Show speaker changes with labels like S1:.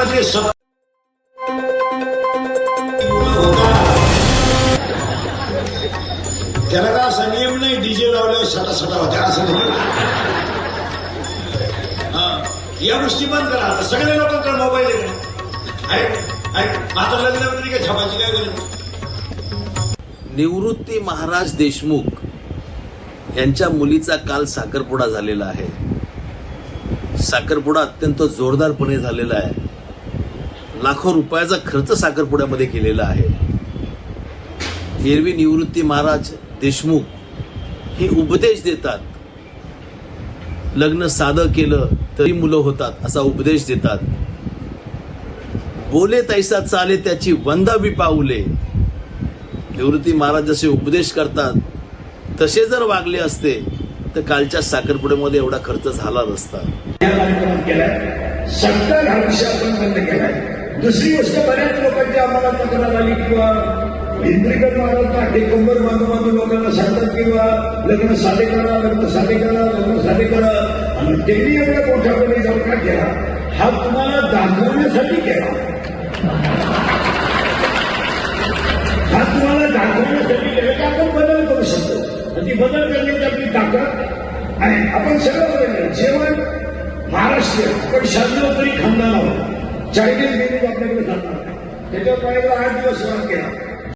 S1: मध्ये सत त्याला का असा नियम नाही डीजे लावल्यावर सटा सटा होत्या असं नाही. या गोष्टी बंद करा. आता सगळ्या लोकांकडे मोबाईल आहे. आता लग्न वगैरे काय छापायची काय गरज?
S2: निवृत्ती महाराज देशमुख यांच्या मुलीचा काल साखरपुडा झालेला आहे. साखरपुडा अत्यंत जोरदारपणे झालेला आहे. लाखो रुपयाचा खर्च साखरपुड्यामध्ये केलेला आहे. एरवी निवृत्ती महाराज देशमुख हे उपदेश देतात. लग्न साधं केलं तरी मुलं होतात असा उपदेश देतात. बोले तैसा चाले त्याची वंदावी पाऊले. निवृत्ती महाराज जसे उपदेश करतात तसे जर वागले असते तर कालच्या साखरपुड्यामध्ये एवढा खर्च झाला नसता.
S3: दुसरी गोष्ट बऱ्याच लोकांची आम्हाला तक्रार आली किंवा इंद्रिकर महाराज हे कंबर बांधू बांधू लोकांना सांगतात किंवा लग्न साधे करा लग्न साधे करा लग्न साधे करा. आणि त्यांनी एवढ्या मोठ्यापणे जाऊन का घ्या हा तुम्हाला दाखवण्यासाठी केला. हा तुम्हाला दाखवण्यासाठी केला. की आपण बदल करू शकतो. आणि ती बदल करण्याची आपली ताकद आहे. आपण सगळं बदललं. जेवण महाराष्ट्र पण शांत तरी खानदान आहोत चायनीज मेन्यू आपल्याकडे जाणार त्याच्यावर पाहिजे आठ दिवस सुरुवात केला.